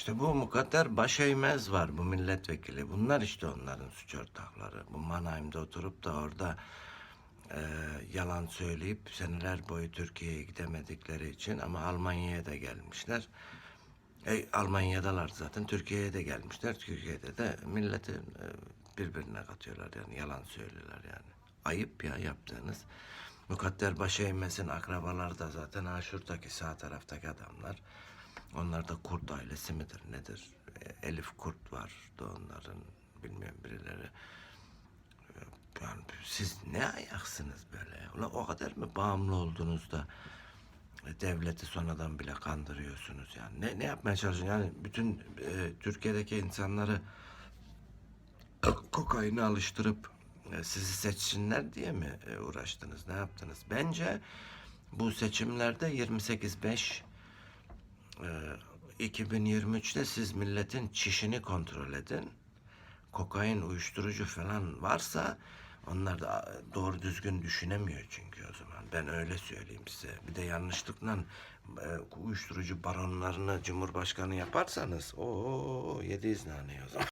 İşte bu mukadder Başeymez var bu milletvekili. Bunlar işte onların suç ortakları. Bu Mannheim'de oturup da orada e, yalan söyleyip seneler boyu Türkiye'ye gidemedikleri için ama Almanya'ya da gelmişler. E, Almanya'dalar zaten. Türkiye'ye de gelmişler. Türkiye'de de milleti e, birbirine katıyorlar yani yalan söylüyorlar yani. Ayıp ya yaptığınız. Mukadder Başeymez'in akrabaları da zaten ha şuradaki sağ taraftaki adamlar. Onlar da Kurt ailesi midir nedir? E, Elif Kurt var da onların bilmiyorum birileri. E, Yani siz ne ayaksınız böyle? Ulan o kadar mı bağımlı oldunuz da devleti sonradan bile kandırıyorsunuz yani. Ne, ne yapmaya çalışıyorsunuz? Yani bütün e, Türkiye'deki insanları kokaine alıştırıp e, sizi seçsinler diye mi e, uğraştınız? Ne yaptınız? Bence bu seçimlerde 28-5 e, 2023'te siz milletin çişini kontrol edin. Kokain, uyuşturucu falan varsa onlar da e, doğru düzgün düşünemiyor çünkü o zaman. Ben öyle söyleyeyim size. Bir de yanlışlıkla e, uyuşturucu baronlarını Cumhurbaşkanı yaparsanız o yedi iznanıyor o zaman.